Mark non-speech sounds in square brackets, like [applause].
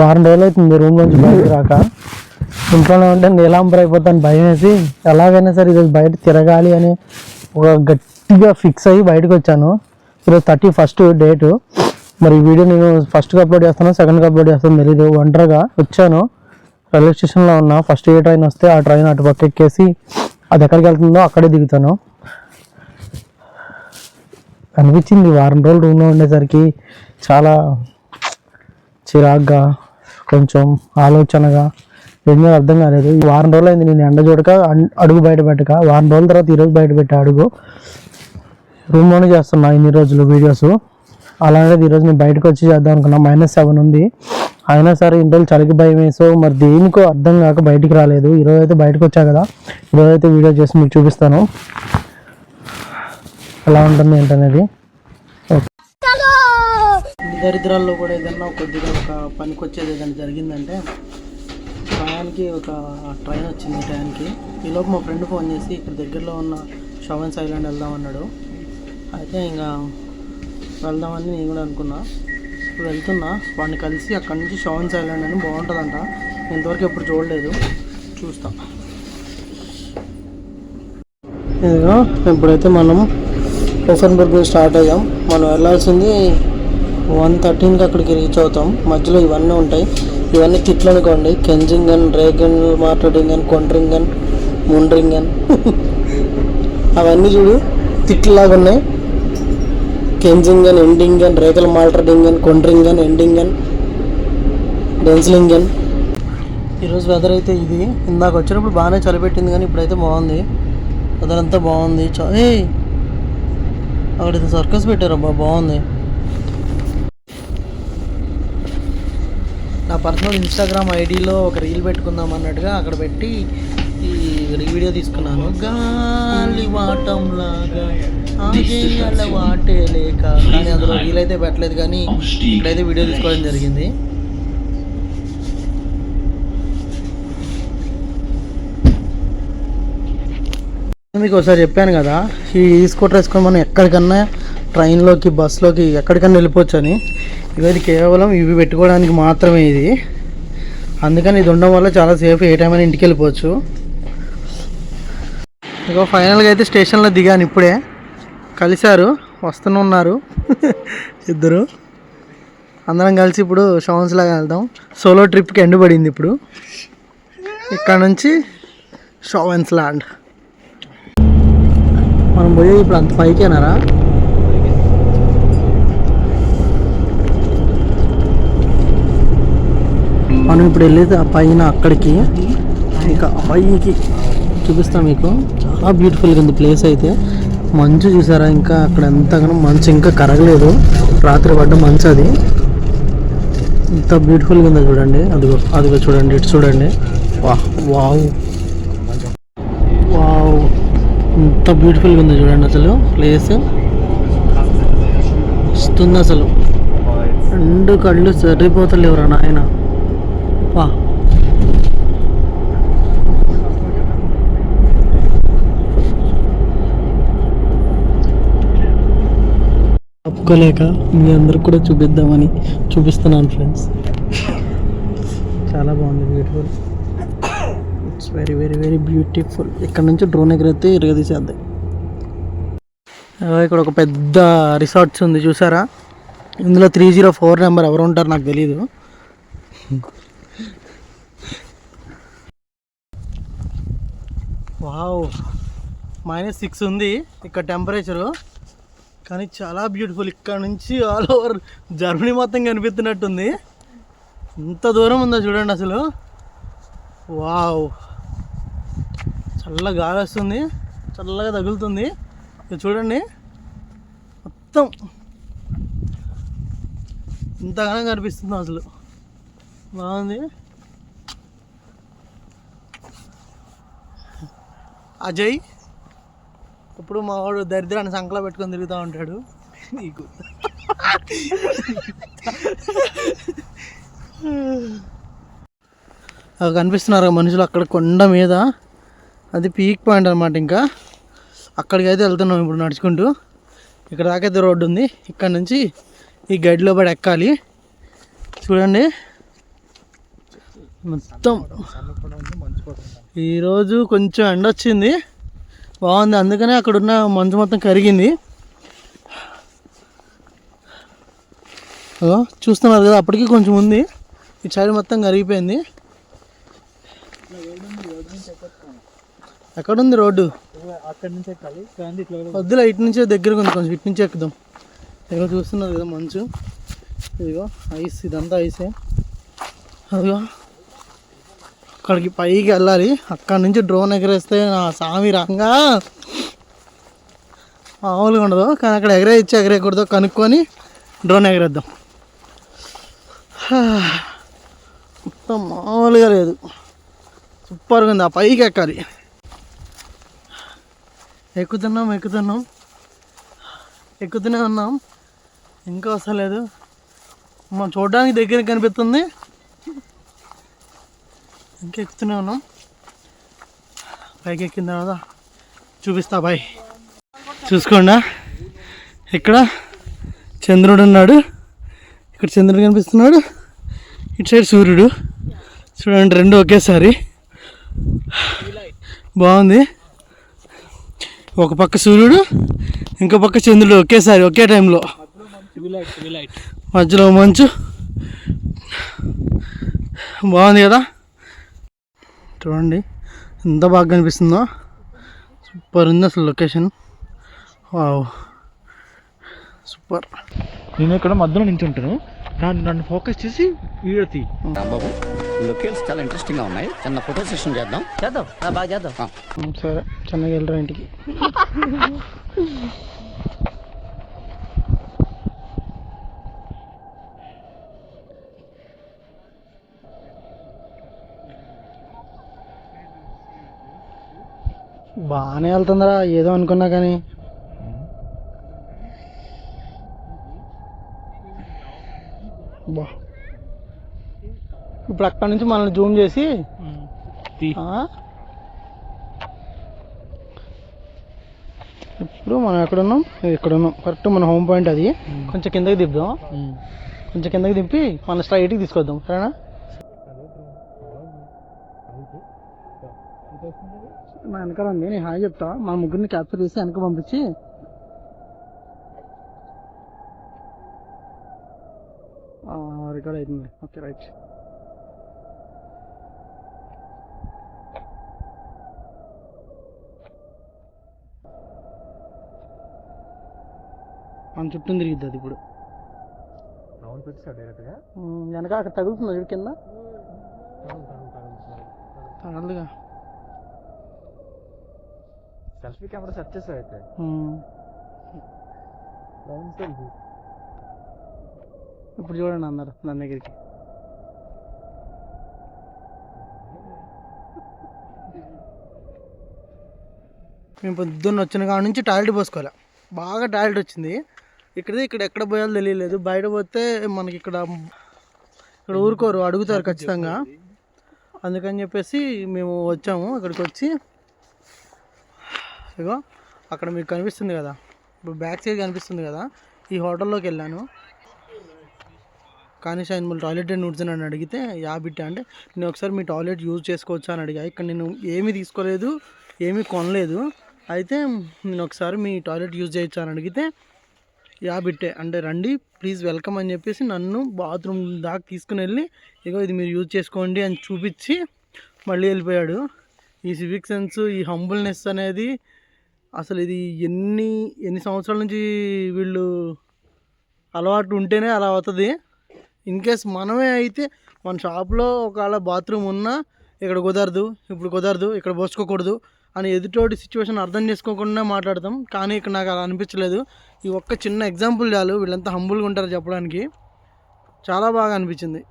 వారం రోజులు అవుతుంది రూమ్ నుంచి బయటకు రాక. ఇంట్లోనే ఉంటే నీలాంబర్ అయిపోతాను భయం వేసి ఎలాగైనా సరే ఈరోజు బయట తిరగాలి అని ఒక గట్టిగా ఫిక్స్ అయ్యి బయటకు వచ్చాను. ఈరోజు థర్టీ ఫస్ట్ డేటు మరి ఈ వీడియో నేను ఫస్ట్గా అప్లోడ్ చేస్తాను సెకండ్గా అప్లోడ్ చేస్తాను తెలీదు. ఒంటరిగా వచ్చాను. రైల్వే స్టేషన్లో ఉన్నా. ఫస్ట్ ఏ ట్రైన్ వస్తే ఆ ట్రైన్ అటు పక్క ఎక్కేసి అది ఎక్కడికి వెళ్తుందో అక్కడే దిగుతాను. అనిపించింది. వారం రోజులు రూమ్లో ఉండేసరికి చాలా చిరాగ్గా కొంచెం ఆలోచనగా ఏం అర్థం కాలేదు. ఈ వారం రోజులు అయింది నేను ఎండ చూడక అడుగు బయట పెట్టక. వారం రోజుల తర్వాత ఈరోజు బయట పెట్టా అడుగు. రూమ్లోనే చేస్తున్నా ఇన్ని రోజులు వీడియోస్ అలాగే ఈరోజు నేను బయటకు వచ్చి చేద్దాం అనుకున్నా. మైనస్ సెవెన్ ఉంది. అయినా సరే ఇన్ని రోజులు చలికి భయం వేసో మరి దేనికో అర్థం కాక బయటికి రాలేదు. ఈరోజు అయితే బయటకు వచ్చా కదా. ఈరోజు అయితే వీడియో చేసి మీకు చూపిస్తాను. ఎలా ఉంటుంది ఏంటనేది. దరిద్రాల్లో కూడా ఏదన్నా కొద్దిగా ఒక పనికి వచ్చేది ఏదైనా జరిగిందంటే టయానికి ఒక ట్రైన్ వచ్చింది టయానికి ఈలోపు మా ఫ్రెండ్ ఫోన్ చేసి ఇక్కడ దగ్గరలో ఉన్న షవన్స్ ఐలాండ్ వెళ్దాం అన్నాడు. అయితే ఇంకా వెళ్దామని నేను కూడా అనుకున్నా. ఇప్పుడు వెళ్తున్నా. వాడిని కలిసి అక్కడి నుంచి షవన్స్ ఐలాండ్ అని బాగుంటుందంట. ఇంతవరకు ఎప్పుడు చూడలేదు. చూస్తాం. ఇదిగో ఇప్పుడైతే మనం ఓఫెన్బర్గ్ స్టార్ట్ అయ్యాం. మనం వెళ్ళాల్సింది వన్ థర్టీన్కి అక్కడికి రీచ్ అవుతాం. మధ్యలో ఇవన్నీ ఉంటాయి. ఇవన్నీ తిట్లు అనుకోండి. కెంజింగన్ రేగన్ మాట్లాడింగన్ కొండ్రింగన్ ముండ్రింగన్ [laughs] అవన్నీ చూడు తిట్లలాగా ఉన్నాయి. కెంజింగన్ ఎండింగన్ రేగల్ ఎండింగ్ కొండ్రింగన్ ఎండింగన్ అని. ఈరోజు వెదర్ అయితే ఇది. ఇందాక వచ్చినప్పుడు బాగానే చలిపెట్టింది కానీ ఇప్పుడైతే బాగుంది. వెదర్ అంతా బాగుంది. చ ఏ అక్కడ సర్కస్ పెట్టారు అబ్బా బాగుంది. నా పర్సనల్ ఇన్స్టాగ్రామ్ ఐడిలో ఒక రీల్ పెట్టుకుందాం అన్నట్టుగా అక్కడ పెట్టి ఈ వీడియో తీసుకున్నాను. గాలి వాటం లాగా ఆగేయాల వాటే లేక. కానీ అందులో రీల్ అయితే పెట్టలేదు కానీ ఇక్కడైతే వీడియో తీసుకోవడం జరిగింది. మీకు ఒకసారి చెప్పాను కదా ఈ స్కూటర్ వేసుకొని మనం ఎక్కడికన్నా ట్రైన్లోకి బస్సులోకి ఎక్కడికన్నా వెళ్ళిపోవచ్చు అని. ఇవి కేవలం ఇవి పెట్టుకోవడానికి మాత్రమే ఇది. అందుకని ఇది ఉండడం వల్ల చాలా సేఫ్ ఏ టైం అయినా ఇంటికి వెళ్ళిపోవచ్చు. ఇక ఫైనల్గా అయితే స్టేషన్లో దిగాను ఇప్పుడే. కలిశారు వస్తూనే ఉన్నారు [laughs] ఇద్దరు. అందరం కలిసి ఇప్పుడు షాన్స్ లాగా వెళ్దాం. సోలో ట్రిప్కి ఎండు పడింది ఇప్పుడు. ఇక్కడ నుంచి షావెన్స్ ల్యాండ్ మనం పోయి ఇప్పుడు అంత పైకేనారా? మనం ఇప్పుడు వెళ్ళేది ఆ పైన అక్కడికి. ఇంకా ఆ పైకి చూపిస్తాం మీకు. చాలా బ్యూటిఫుల్గా ఉంది ప్లేస్ అయితే. మంచు చూసారా? ఇంకా అక్కడ ఎంతగానో మంచు ఇంకా కరగలేదు. రాత్రి పడ్డ మంచు అది. ఎంత బ్యూటిఫుల్గా ఉందో చూడండి. అదిగో అదిగో చూడండి ఇటు చూడండి. వా వావ్. వావ్. ఎంత బ్యూటిఫుల్గా ఉంది చూడండి అసలు ప్లేస్ వస్తుంది అసలు. రెండు కళ్ళు సరిపోతలేవురా నాయన. వా. తప్పుకోలేక మీ అందరికి కూడా చూపిద్దామని చూపిస్తున్నాను ఫ్రెండ్స్ చాలా బాగుంది beautiful it's very very very beautiful ఇక్కడ నుంచి డ్రోన్ ఎగిరైతే ఇరగదీసేద్దాం ఇక్కడ ఒక పెద్ద రిసార్ట్స్ ఉంది చూసారా? ఇందులో త్రీ జీరో ఫోర్ నెంబర్ ఎవరు ఉంటారు నాకు తెలీదు. వావ్. మైనస్ సిక్స్ ఉంది ఇక్కడ టెంపరేచరు కానీ చాలా బ్యూటిఫుల్ ఇక్కడ నుంచి ఆల్ ఓవర్ జర్మనీ మొత్తం కనిపిస్తున్నట్టుంది. ఎంత దూరం ఉందో చూడండి అసలు. వావ్ చల్ల గాలి వస్తుంది. చల్లగా తగులుతుంది. ఇది చూడండి. మొత్తం. ఇంతగానో కనిపిస్తుంది అసలు. బాగుంది. అజయ్ ఇప్పుడు మా వాడు దరిద్రాన్ని సంకలో పెట్టుకొని తిరుగుతూ ఉంటాడు. నీకు. కనిపిస్తున్నారు మనుషులు అక్కడ కొండ మీద. అది పీక్ పాయింట్ అనమాట ఇంకా. అక్కడికి అయితే వెళ్తున్నాం ఇప్పుడు నడుచుకుంటూ. ఇక్కడ దాకైతే అయితే రోడ్డు ఉంది. ఇక్కడ నుంచి ఈ గైడ్లో పడి ఎక్కాలి. చూడండి. మొత్తం. ఈరోజు కొంచెం ఎండ వచ్చింది. బాగుంది. అందుకనే అక్కడ ఉన్న మంచు మొత్తం కరిగింది. చూస్తున్నారు కదా అప్పటికి కొంచెం ఉంది. ఈ సైడ్ మొత్తం కరిగిపోయింది. ఎక్కడుంది రోడ్డు? అక్కడి వద్దులే ఇటు నుంచే దగ్గరకు ఉంది. కొంచెం ఇటు నుంచే ఎక్కుదాం. ఇదిగో చూస్తున్నారు కదా మంచు. ఇదిగో ఐస్ ఇదంతా ఐసే. అదిగో. అక్కడికి పైకి వెళ్ళాలి. అక్కడి నుంచి డ్రోన్ ఎగరేస్తే నా సామి రంగా మామూలుగా ఉండదు. కానీ అక్కడ ఎగరేయచ్చు ఎగరేయకూడదు కనుక్కొని డ్రోన్ ఎగరేద్దాం. మొత్తం మామూలుగా లేదు. సూపర్గా ఉంది. ఆ పైకి ఎక్కాలి. ఎక్కుతున్నాం ఎక్కుతున్నాం. ఎక్కుతూనే ఉన్నాం. ఇంకా వస్తలేదు మనం చూడడానికి దగ్గర కనిపిస్తుంది. ఇంకా ఎక్కుతూనే ఉన్నాం. పైకి ఎక్కిన తర్వాత చూపిస్తా బాయ్. చూసుకోండా? ఇక్కడ చంద్రుడు ఉన్నాడు. ఇక్కడ చంద్రుడు కనిపిస్తున్నాడు. ఇటు సైడ్ సూర్యుడు. చూడండి రెండు ఒకేసారి. బాగుంది. ఒక పక్క సూర్యుడు ఇంకో పక్క చంద్రుడు ఒకేసారి ఒకే టైంలో. మధ్యలో మంచు. బాగుంది కదా? చూడండి. ఎంత బాగా కనిపిస్తుందో. సూపర్ ఉంది అసలు లొకేషన్ వావ్ సూపర్ నేను ఇక్కడ మధ్యలో నించుంటాను. నన్ను నన్ను ఫోకస్ చేసి వీడియో తీ రాంబాబు లొకేల్స్ చాలా ఇంట్రెస్టింగ్గా ఉన్నాయి. చిన్న ఫోటో సెషన్ చేద్దాం. చేద్దాం. బాగా చేద్దాం. సరే చెన్నైకి వెళ్ళరా ఇంటికి. [laughs] బాగానే వెళ్తుందిరా ఏదో అనుకున్నా కానీ. బా. ఇప్పుడు అక్కడ నుంచి మనల్ని జూమ్ చేసి? ఇప్పుడు మనం ఎక్కడున్నాం? ఇక్కడ ఉన్నాం కరెక్ట్ మన హోమ్ పాయింట్ అది. కొంచెం కిందకి దింపుదాం. కొంచెం కిందకి దింపి మన స్ట్రైట్కి తీసుకొద్దాం. సరేనా? నా వెనకాల ఉంది. నేను హాయ్ చెప్తా. మన ముగ్గురిని క్యాప్చర్ చేసి వెనక పంపించి. రికార్డ్ అవుతుంది ఓకే రైట్ మన చుట్టూ తిరిగిద్ది అది ఇప్పుడు. రౌండ్ పెట్టాడు డైరెక్ట్గా ఉమ్, వెనక అక్కడ తగులుతుంది కింద. తగలదుగా. సెల్ఫీ కెమెరా సెట్ చేసావు అయితే. సెల్ఫీ. ఇప్పుడు చూడండి అన్నారు దాని దగ్గరికి. మేము పొద్దున్న వచ్చిన కాడ నుంచి టాయిలెట్ పోసుకోవాలి. బాగా టాయిలెట్ వచ్చింది. ఇక్కడ ఇక్కడ ఎక్కడ పోయాలో తెలియలేదు. బయట పోతే మనకి ఇక్కడ ఇక్కడ ఊరుకోరు అడుగుతారు ఖచ్చితంగా. అందుకని చెప్పేసి మేము వచ్చాము. అక్కడికి వచ్చి ఇగో అక్కడ మీకు కనిపిస్తుంది కదా. ఇప్పుడు బ్యాక్ సైడ్ కనిపిస్తుంది కదా. ఈ హోటల్లోకి వెళ్ళాను. కానీ షైన్ మళ్ళీ టాయిలెట్ అండ్ నూడ్స్ అని అడిగితే యాబిట్ అంటే నేను ఒకసారి మీ టాయిలెట్ యూజ్ చేసుకోవచ్చా? అని అడిగా. ఇక్కడ నేను ఏమీ తీసుకోలేదు ఏమీ కొనలేదు. అయితే నేను ఒకసారి మీ టాయిలెట్ యూజ్ చేయొచ్చా అని అడిగితే యాబిట్టే అంటే రండి ప్లీజ్ వెల్కమ్ అని చెప్పేసి నన్ను బాత్రూమ్ దాకా తీసుకుని వెళ్ళి ఇగో ఇది మీరు యూజ్ చేసుకోండి అని చూపించి మళ్ళీ వెళ్ళిపోయాడు. ఈ సివిక్ సెన్స్ ఈ హంబుల్నెస్ అనేది అసలు ఇది ఎన్ని ఎన్ని సంవత్సరాల నుంచి వీళ్ళు అలవాటు ఉంటేనే అలా అవుతుంది. ఇన్ కేస్ మనమే అయితే మన షాప్లో ఒకవేళ బాత్రూమ్ ఉన్నా ఇక్కడ కుదరదు ఇప్పుడు కుదరదు ఇక్కడ పోసుకోకూడదు అని ఎదుటోటి సిచ్యువేషన్ అర్థం చేసుకోకుండా మాట్లాడతాం. కానీ ఇక్కడ నాకు అలా అనిపించలేదు. ఈ ఒక్క చిన్న ఎగ్జాంపుల్ చాలు వీళ్ళంతా హంబుల్గా ఉంటారు చెప్పడానికి. చాలా బాగా అనిపించింది.